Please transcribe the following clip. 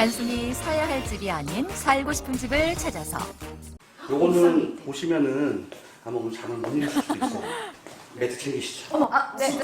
단순히 사야 할 집이 아닌 살고 싶은 집을 찾아서 요거는 보시면은 아마 오늘 잠을 못 이루실 수도 있어 매트 챙기시죠. 어머, 아, 네.